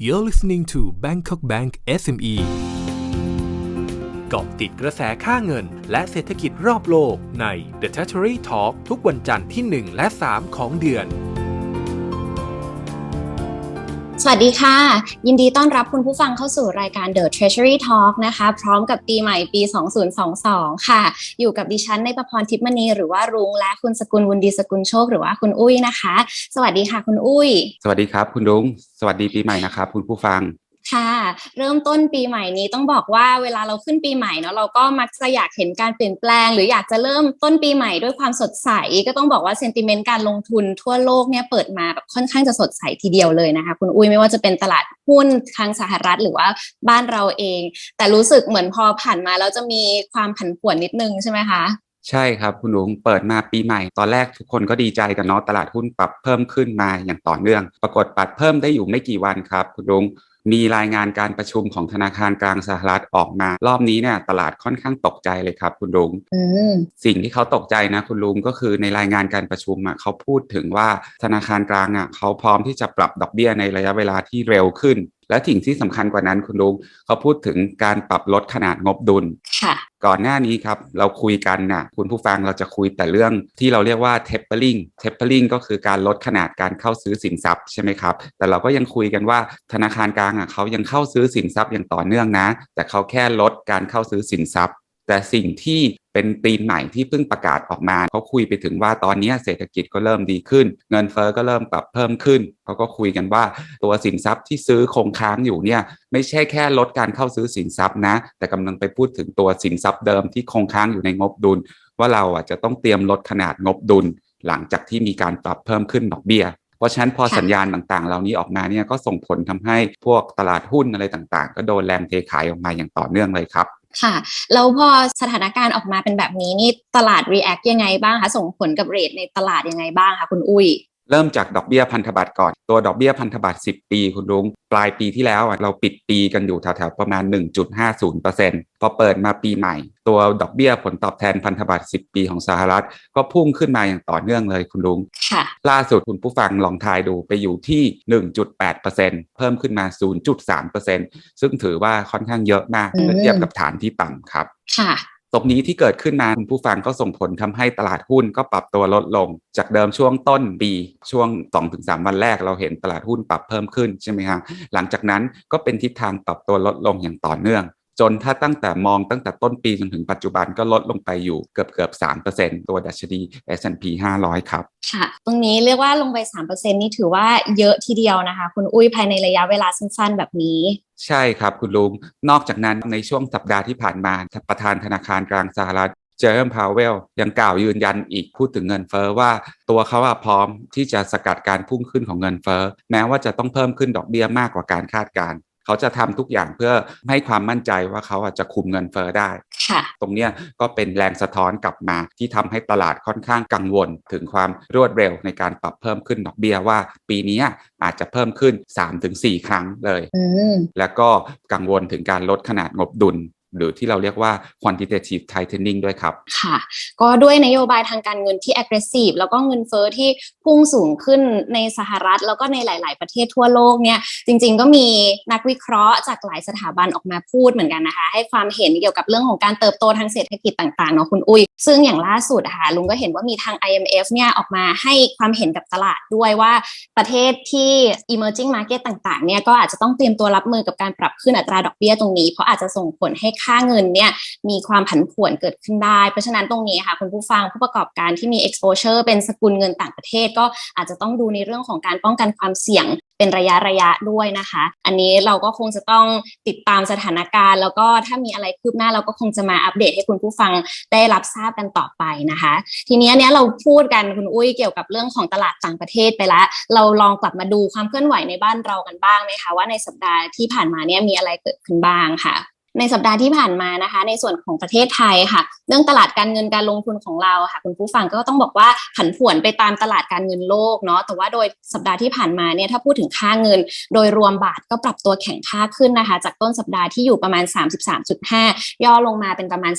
You're listening to Bangkok Bank SME เกาะติดกระแสค่าเงิน และเศรษฐกิจรอบโลกใน The Treasury Talk ทุกวันจันทร์ที่ 1 และ 3 ของเดือน สวัสดีค่ะ ยินดีต้อนรับคุณผู้ฟังเข้าสู่รายการ The Treasury Talk นะคะ พร้อมกับปีใหม่ปี 2022 ค่ะ อยู่กับดิฉันในประพรทิพย์มณี หรือว่ารุ้งและคุณสกุลวุนดีสกุลโชค หรือว่าคุณอุ้ยนะคะ สวัสดีค่ะคุณอุ้ย สวัสดีครับ คุณรุ้งสวัสดีปีใหม่นะครับคุณผู้ฟัง ค่ะ เริ่มต้นปีใหม่นี้ต้องบอกว่าเวลาเราขึ้นปีใหม่เนาะเราก็มักจะอยากเห็นการเปลี่ยนแปลง หรืออยากจะเริ่มต้นปีใหม่ด้วยความสดใส ก็ต้องบอกว่าเซนติเมนต์การลงทุนทั่วโลกเนี่ยเปิดมาแบบค่อนข้างจะสดใสทีเดียวเลยนะคะ คุณอุ้ยไม่ว่าจะเป็นตลาดหุ้นทางสหรัฐหรือว่าบ้านเราเอง แต่รู้สึกเหมือนพอผ่านมาแล้วจะมีความผันผวนนิดนึงใช่ไหมคะ ใช่ครับคุณรุ้งเปิดมาปีใหม่ ตอนแรกทุกคนก็ดีใจกันเนาะตลาดหุ้นปรับเพิ่มขึ้นมาอย่างต่อเนื่อง ปรากฏปรับเพิ่มได้อยู่ไม่กี่วันครับ คุณรุ้งมีรายงานการประชุมของธนาคารกลางสหรัฐออกมา รอบนี้เนี่ยตลาดค่อนข้างตกใจเลยครับ คุณรุ้งอืมสิ่งที่เขาตกใจนะคุณลุงก็คือในรายงานการประชุมอะเขาพูดถึงว่าธนาคารกลางอะเขาพร้อมที่จะปรับดอกเบี้ยในระยะเวลาที่เร็วขึ้น และสิ่งที่สำคัญกว่านั้นคุณลุงเขาพูดถึงการปรับลดขนาดงบดุลค่ะก่อนหน้านี้ครับเราคุยกันน่ะคุณผู้ฟังเราจะคุยแต่เรื่องที่เราเรียกว่า tapering tapering ก็คือการลดขนาดการเข้าซื้อสินทรัพย์ใช่ไหมครับ แต่เราก็ยังคุยกันว่าธนาคารกลางอะเขายังเข้าซื้อสินทรัพย์อย่างต่อเนื่องนะ แต่เขาแค่ลดการเข้าซื้อสินทรัพย์ แต่สิ่งที่ เป็นธีมใหม่ที่เพิ่งประกาศออกมาเขาคุยไปถึงว่าตอนนี้เศรษฐกิจก็เริ่มดีขึ้น เงินเฟอ้อก็เริ่มปรับเพิ่มขึ้นเขาก็คุยกันว่าตัวสินทรัพย์ที่ซื้อคงค้างอยู่เนี่ยไม่ใช่แค่ลดการเข้าซื้อสินทรัพย์นะ แต่กำลังไปพูดถึงตัวสินทรัพย์เดิมที่คงค้างอยู่ในงบดุล ว่าเราอะจะต้องเตรียมลดขนาดงบดุล หลังจากที่มีการปรับเพิ่มขึ้นดอกเบี้ยเพราะฉะนั้นพอสัญญาณต่างๆ เหล่านี้ออกมาเนี่ยก็ส่งผลทำให้พวกตลาดหุ้นอะไรต่างๆ ก็โดนแรงเทขายออกมาอย่างต่อเนื่องเลยครับ ค่ะ แล้วพอสถานการณ์ออกมาเป็นแบบนี้นี่ตลาด react ยังไงบ้างคะ ส่งผลกับเรทในตลาดยังไงบ้างคะคุณอุ้ย เริ่มจากดอกเบี้ยพันธบัตรก่อน ตัวดอกเบี้ยพันธบัตร 10 ปีคุณลุง ปลายปีที่แล้วอะเราปิดปีกันอยู่แถวๆประมาณ 1.50%พอเปิดมาปีใหม่ ตัวดอกเบี้ยผลตอบแทนพันธบัตร 10 ปีของสหรัฐ ก็พุ่งขึ้นมาอย่างต่อเนื่องเลยคุณลุง ค่ะ ล่าสุดคุณผู้ฟังลองทายดูไปอยู่ที่ 1.8%เพิ่มขึ้นมา 0.3%ซึ่งถือว่าค่อนข้างเยอะมากอืมเมื่อเทียบกับฐานที่ต่ำครับ ค่ะ ตรงนี้ที่เกิดขึ้นนั้นผู้ฟังก็ส่งผลทำให้ตลาดหุ้นก็ปรับตัวลดลง จากเดิมช่วงต้นปีช่วง 2-3 วันแรกเราเห็นตลาดหุ้นปรับเพิ่มขึ้นใช่ไหมฮะหลังจากนั้นก็เป็นทิศทางปรับตัวลดลงอย่างต่อเนื่อง จนถ้าตั้งแต่มองตั้งแต่ต้นปีจนถึงปัจจุบันก็ลดลงไปอยู่เกือบเกือบ3%ตัวดัชนี S&P 500 ครับ ค่ะ ตรงนี้เรียกว่าลงไป 3%นี่ถือว่าเยอะทีเดียวนะคะ คุณอุ้ยภายในระยะเวลาสั้นๆ แบบนี้ใช่ครับคุณลุง นอกจากนั้นในช่วงสัปดาห์ที่ผ่านมา ประธานธนาคารกลางสหรัฐเจอร์มพาวเวลยังกล่าวยืนยันอีกพูดถึงเงินเฟอ้อว่าตัวเขาอะพร้อมที่จะสกัดการพุ่งขึ้นของเงินเฟอ้อแม้ว่าจะต้องเพิ่มขึ้นดอกเบี้ยมากกว่าการคาดการณ์ เขาจะทำทุกอย่างเพื่อให้ความมั่นใจว่าเขาอาจจะคุมเงินเฟอ้อได้ค่ะตรงเนี้ยก็เป็นแรงสะท้อนกลับมาที่ทำให้ตลาดค่อนข้างกังวล ถึงความรวดเร็วในการปรับเพิ่มขึ้นดอกเบี้ยว่า ปีนี้อาจจะเพิ่มขึ้น 3-4 ครั้งเลยอืมแล้วก็กังวลถึงการลดขนาดงบดุล หรือที่เราเรียกว่า quantitative tightening ด้วยครับ ค่ะ ก็ด้วยนโยบายทางการเงินที่ aggressive แล้วก็เงินเฟอ้อที่พุ่งสูงขึ้นในสหรัฐ แล้วก็ในหลาย ๆ ประเทศทั่วโลกเนี่ย จริง ๆ ก็มีนักวิเคราะห์จากหลายสถาบันออกมาพูดเหมือนกันนะคะ ให้ความเห็นเกี่ยวกับเรื่องของการเติบโตทางเศรษฐกิจต่าง ๆ เนาะคุณอุ้ย ซึ่งอย่างล่าสุดอะค่ะลุงก็เห็นว่ามีทาง IMF เนี่ยออกมาให้ความเห็นกับตลาดด้วยว่าประเทศที่ emerging market ต่าง ๆ เนี่ยก็อาจจะต้องเตรียมตัวรับมือกับการปรับขึ้นอัตราดอกเบี้ยตรงนี้เพราะอาจจะส่งผลให้ค่าเงินเนี่ยมีความผันผวนเกิดขึ้นได้ เพราะฉะนั้นตรงนี้ค่ะคุณผู้ฟังผู้ประกอบการที่มี exposure เป็นสกุลเงินต่างประเทศ ก็อาจจะต้องดูในเรื่องของการป้องกันความเสี่ยงเป็นระยะระยะด้วยนะคะ อันนี้เราก็คงจะต้องติดตามสถานการณ์ แล้วก็ถ้ามีอะไรคืบหน้าเราก็คงจะมาอัปเดตให้คุณผู้ฟังได้รับทราบกันต่อไปนะคะ ทีนี้เนี้ยเราพูดกันคุณอุ้ยเกี่ยวกับเรื่องของตลาดต่างประเทศไปแล้วเราลองกลับมาดูความเคลื่อนไหวในบ้านเรากันบ้างไหมคะว่าในสัปดาห์ที่ผ่านมาเนี่ยมีอะไรเกิดขึ้นบ้างค่ะ ในสัปดาห์ที่ผ่านมานะคะ ในส่วนของประเทศไทยค่ะ เรื่องตลาดการเงินการลงทุนของเราค่ะคุณผู้ฟังก็ต้องบอกว่าผันผวนไปตามตลาดการเงินโลกเนาะแต่ว่าโดยสัปดาห์ที่ผ่านมาเนี่ยถ้าพูดถึงค่าเงิน โดยรวมบาทก็ปรับตัวแข็งค่าขึ้นนะคะ จากต้นสัปดาห์ที่อยู่ประมาณ 33.5 ย่อลงมาเป็นประมาณ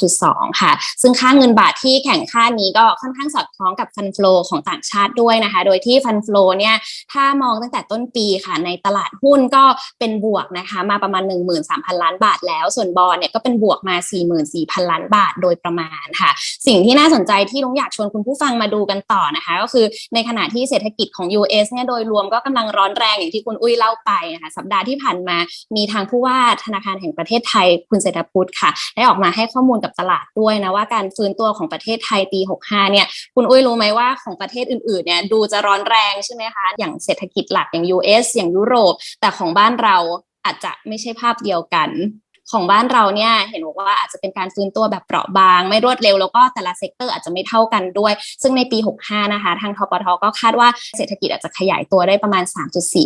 33.2 ค่ะ ซึ่งค่าเงินบาทที่แข็งค่านี้ก็ค่อนข้างสอดคล้องกับฟันฟลอของต่างชาติด้วยนะคะ โดยที่ฟันฟลอเนี่ยถ้ามองตั้งแต่ต้นปีค่ะในตลาดหุ้นก็เป็นบวกนะคะมาประมาณ 13,000 ล้านบาทแล้ว ส่วนบอลเนี่ยก็เป็นบวกมา 44,000 ล้านบาทโดยประมาณค่ะ สิ่งที่น่าสนใจที่ลุงอยากชวนคุณผู้ฟังมาดูกันต่อนะคะ ก็คือในขณะที่เศรษฐกิจของ US เนี่ยโดยรวมก็กำลังร้อนแรงอย่างที่คุณอุ้ยเล่าไปนะคะสัปดาห์ที่ผ่านมามีทางผู้ว่าธนาคารแห่งประเทศไทยคุณเศรษฐพุทธค่ะ ได้ออกมาให้ข้อมูลกับตลาดด้วยนะว่าการฟื้นตัวของประเทศไทยปี 65 เนี่ยคุณอุ้ยรู้ไหมว่าของประเทศอื่นๆเนี่ยดูจะร้อนแรงใช่ไหมคะ อย่างเศรษฐกิจหลักอย่าง US อย่างยุโรป แต่ของบ้านเรา อาจจะไม่ใช่ภาพเดียวกัน ของบ้านเราเนี่ยเห็นบอกว่าอาจจะเป็นการฟื้นตัวแบบเปราะบาง ไม่รวดเร็วแล้วก็แต่ละเซกเตอร์อาจจะไม่เท่ากันด้วย ซึ่งในปี 65 นะคะ ทางทปทก็คาดว่าเศรษฐกิจอาจจะขยายตัวได้ประมาณ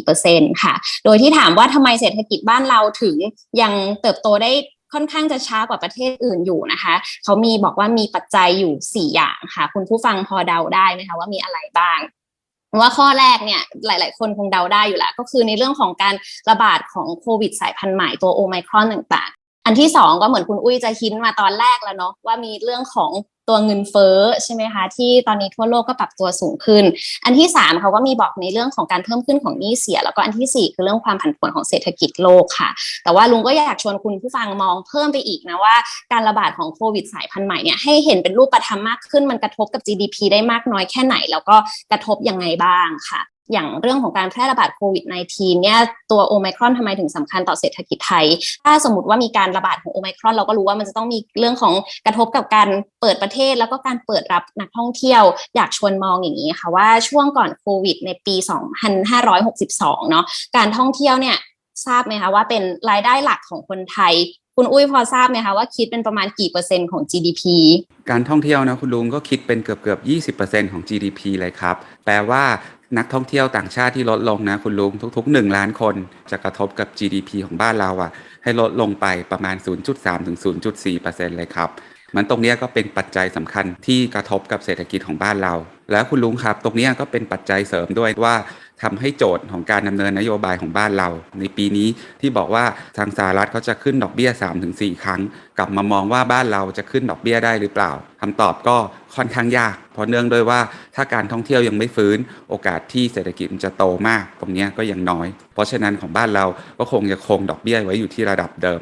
3.4%ค่ะ โดยที่ถามว่าทำไมเศรษฐกิจบ้านเราถึงยังเติบโตได้ค่อนข้างจะช้ากว่าประเทศอื่นอยู่นะคะ เขามีบอกว่ามีปัจจัยอยู่ 4 อย่างค่ะ คุณผู้ฟังพอเดาได้ไหมคะว่ามีอะไรบ้าง ว่าข้อแรกเนี่ยหลาย ๆ คนคงเดาได้อยู่แล้ว ก็คือในเรื่องของการระบาดของโควิดสายพันธุ์ใหม่ตัวโอไมครอนต่าง อันที่สองก็เหมือนคุณอุ้ยจะหินมาตอนแรกแล้วเนาะว่ามีเรื่องของตัวเงินเฟ้อใช่ไหมคะ ที่ตอนนี้ทั่วโลกก็ปรับตัวสูงขึ้น อันที่สามเขาก็มีบอกในเรื่องของการเพิ่มขึ้นของหนี้เสีย แล้วก็อันที่สี่คือเรื่องความผันผวนของเศรษฐกิจโลกค่ะ แต่ว่าลุงก็อยากชวนคุณผู้ฟังมองเพิ่มไปอีกนะว่าการระบาดของโควิดสายพันธุ์ใหม่เนี่ยให้เห็นเป็นรูปธรรมมากขึ้นมันกระทบกับ GDP ได้มากน้อยแค่ไหน แล้วก็กระทบยังไงบ้างค่ะ อย่างเรื่องของการแพร่ระบาดโควิด -19 เนี่ยตัวโอไมครอนทำไมถึงสำคัญต่อเศรษฐกิจไทย ถ้าสมมติว่ามีการระบาดของโอไมครอนเราก็รู้ว่ามันจะต้องมีเรื่องของกระทบกับการเปิดประเทศ แล้วก็การเปิดรับนักท่องเที่ยว อยากชวนมองอย่างนี้ค่ะว่าช่วงก่อนโควิด ในปี 2562 เนาะการท่องเที่ยวเนี่ยทราบไหมคะว่าเป็นรายได้หลักของคนไทย คุณอุ้ยพอทราบไหมคะว่าคิดเป็นประมาณกี่เปอร์เซ็นต์ของ GDP การท่องเที่ยวนะคุณลุงก็คิดเป็นเกือบเกือบ 20%ของ GDP เลยครับ แปลว่า นักท่องเที่ยวต่างชาติที่ลดลงนะคุณลุงทุกๆ 1 ล้านคนจะกระทบกับ GDP ของบ้านเราอะ่ะ ให้ลดลงไปประมาณ 0.3 ถึง 0.4%เลยครับ มันตรงนี้ก็เป็นปัจจัยสำคัญที่กระทบกับเศรษฐกิจของบ้านเรา แล้วคุณลุงครับ ตรงนี้ก็เป็นปัจจัยเสริมด้วยว่า ทำให้โจทย์ของการดำเนินนโยบายของบ้านเรา ในปีนี้ที่บอกว่าทางสหรัฐเขาจะขึ้นดอกเบี้ย 3-4 ครั้ง กลับมามองว่าบ้านเราจะขึ้นดอกเบี้ยได้หรือเปล่าคำตอบก็ค่อนข้างยาก เพราะเนื่องด้วยว่าถ้าการท่องเที่ยวยังไม่ฟื้นโอกาสที่เศรษฐกิจจะโตมาก ตรงนี้ก็ยังน้อย เพราะฉะนั้นของบ้านเราก็คงจะคงดอกเบี้ยไว้อยู่ที่ระดับเดิม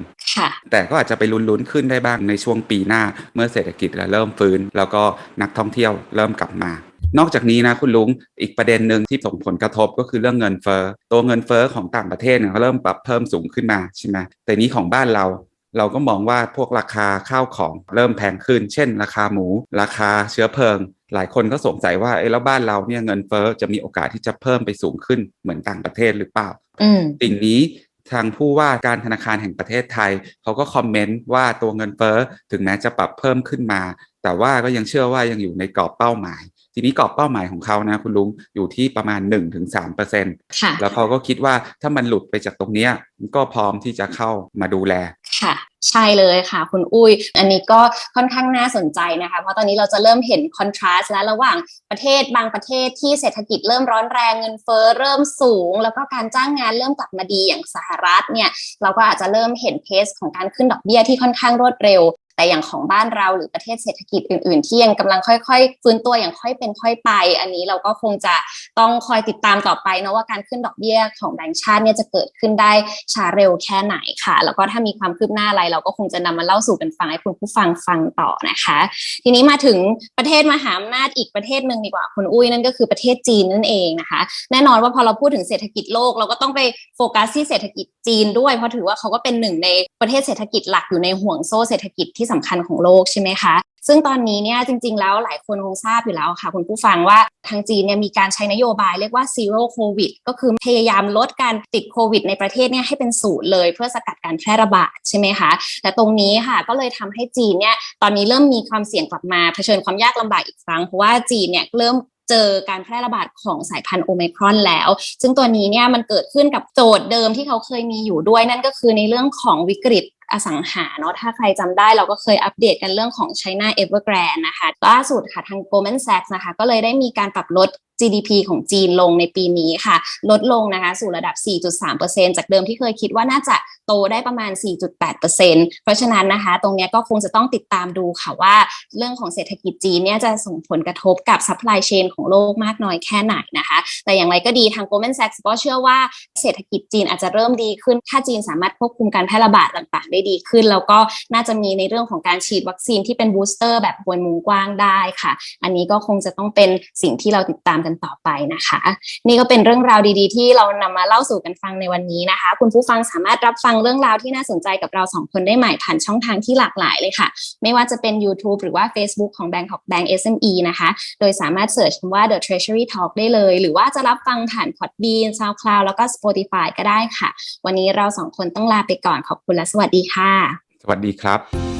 แต่ก็อาจจะไปลุ้นๆขึ้นได้บ้างในช่วงปีหน้า เมื่อเศรษฐกิจเริ่มฟื้น แล้วก็นักท่องเที่ยวเริ่มกลับมา นอกจากนี้นะคุณลุงอีกประเด็นหนึ่งที่ส่งผลกระทบก็คือเรื่องเงินเฟ้อตัวเงินเฟ้อของต่างประเทศเนี่ยก็เริ่มปรับเพิ่มสูงขึ้นมาใช่ไหมแต่นี้ของบ้านเราเราก็มองว่าพวกราคาข้าวของเริ่มแพงขึ้น เช่น ราคาหมู ราคาเชื้อเพลิง หลายคนก็สงสัยว่าเอ้แล้วบ้านเราเนี่ยเงินเฟ้อจะมีโอกาสที่จะเพิ่มไปสูงขึ้นเหมือนต่างประเทศหรือเปล่าอืมสิ่งนี้ทางผู้ว่าการธนาคารแห่งประเทศไทย เขาก็คอมเมนต์ว่าตัวเงินเฟ้อถึงแม้จะปรับเพิ่มขึ้นมา แต่ว่าก็ยังเชื่อว่ายังอยู่ในกรอบเป้าหมาย ทีนี้กรอบเป้าหมายของเขานะคุณลุงอยู่ที่ประมาณ 1-3%ค่ะแล้วเขาก็คิดว่าถ้ามันหลุดไปจากตรงเนี้ยก็พร้อมที่จะเข้ามาดูแลค่ะใช่เลยค่ะ คุณอุ้ย อันนี้ก็ค่อนข้างน่าสนใจนะคะ เพราะตอนนี้เราจะเริ่มเห็นคอนทราสต์แล้วระหว่างประเทศบางประเทศที่เศรษฐกิจเริ่มร้อนแรงเงินเฟ้อเริ่มสูง แล้วก็การจ้างงานเริ่มกลับมาดีอย่างสหรัฐเนี่ย เราก็อาจจะเริ่มเห็นเพสของการขึ้นดอกเบี้ยที่ค่อนข้างรวดเร็ว แต่อย่างของบ้านเราหรือประเทศเศรษฐกิจอื่น ๆ ที่ยังกำลังค่อยๆฟื้นตัวอย่างค่อยเป็นค่อยไป อันนี้เราก็คงจะต้องคอยติดตามต่อไปนะว่าการขึ้นดอกเบี้ยของแบงก์ชาติเนี่ยจะเกิดขึ้นได้ช้าเร็วแค่ไหนค่ะ แล้วก็ถ้ามีความคืบหน้าอะไร เราก็คงจะนำมาเล่าสู่กันฟังให้คุณผู้ฟังฟังต่อนะคะ ทีนี้มาถึงประเทศมหาอำนาจอีกประเทศหนึ่งดีกว่าคุณอุ้ยนั่นก็คือประเทศจีนนั่นเองนะคะ แน่นอนว่าพอเราพูดถึงเศรษฐกิจโลกเราก็ต้องไปโฟกัสที่เศรษฐกิจจีนด้วยเพราะถือว่าเขาก็เป็นหนึ่งในประเทศเศรษฐกิจหลักอยู่ในห่วงโซ่เศรษฐกิจที่สำคัญของโลกใช่ไหมคะ ซึ่งตอนนี้เนี่ยจริง ๆ แล้วหลายคนคงทราบอยู่แล้วค่ะ คุณผู้ฟังว่าทางจีนเนี่ยมีการใช้นโยบายเรียกว่า zero covid ก็คือพยายามลดการติดโควิด ในประเทศเนี่ยให้เป็นศูนย์เลยเพื่อสกัดการแพร่ระบาดใช่ไหมคะแต่ตรงนี้ค่ะก็เลยทำให้จีนเนี่ยตอนนี้เริ่มมีความเสี่ยงกลับมาเผชิญความยากลำบากอีกครั้งเพราะว่าจีนเนี่ยเริ่มเจอการแพร่ระบาดของสายพันธุ์โอไมครอนแล้ว ซึ่งตัวนี้เนี่ยมันเกิดขึ้นกับโจทย์เดิมที่เขาเคยมีอยู่ด้วยนั่นก็คือในเรื่องของวิกฤต อสังหาเนาะถ้าใครจำได้เราก็เคยอัปเดตกันเรื่องของ China Evergrande นะคะล่าสุดค่ะทาง Goldman Sachs นะคะ ก็เลยได้มีการปรับลด GDP ของจีนลงในปีนี้ค่ะ ลดลงนะคะสู่ระดับ 4.3%จากเดิมที่เคยคิดว่าน่าจะโตได้ประมาณ 4.8%เพราะฉะนั้นนะคะ ตรงนี้ก็คงจะต้องติดตามดูค่ะว่าเรื่องของเศรษฐกิจจีนเนี่ยจะส่งผลกระทบกับ supply chain ของโลกมากน้อยแค่ไหนนะคะ แต่อย่างไรก็ดีทาง Goldman Sachs ก็เชื่อว่าเศรษฐกิจจีนอาจจะเริ่มดีขึ้น ถ้าจีนสามารถควบคุมการแพร่ระบาดต่างๆ ได้ดีขึ้น แล้วก็น่าจะมีในเรื่องของการฉีดวัคซีนที่เป็นบูสเตอร์แบบบนมุงกว้างได้ค่ะ อันนี้ก็คงจะต้องเป็นสิ่งที่เราติดตามกันต่อไปนะคะ นี่ก็เป็นเรื่องราวดีๆ ที่เรานำมาเล่าสู่กันฟังในวันนี้นะคะ คุณผู้ฟังสามารถรับฟังเรื่องราวที่น่าสนใจกับเราสองคนได้ใหม่ผ่านช่องทางที่หลากหลายเลยค่ะ ไม่ว่าจะเป็น YouTube หรือว่า Facebook ของ Bangkok Bank SME นะคะ โดยสามารถเสิร์ชคำว่า The Treasury Talk ได้เลย หรือว่าจะรับฟังผ่าน Podbean SoundCloud แล้วก็ Spotify ก็ได้ค่ะ วันนี้เราสองคนต้องลาไปก่อนขอบคุณและสวัสดีค่ะ สวัสดีครับ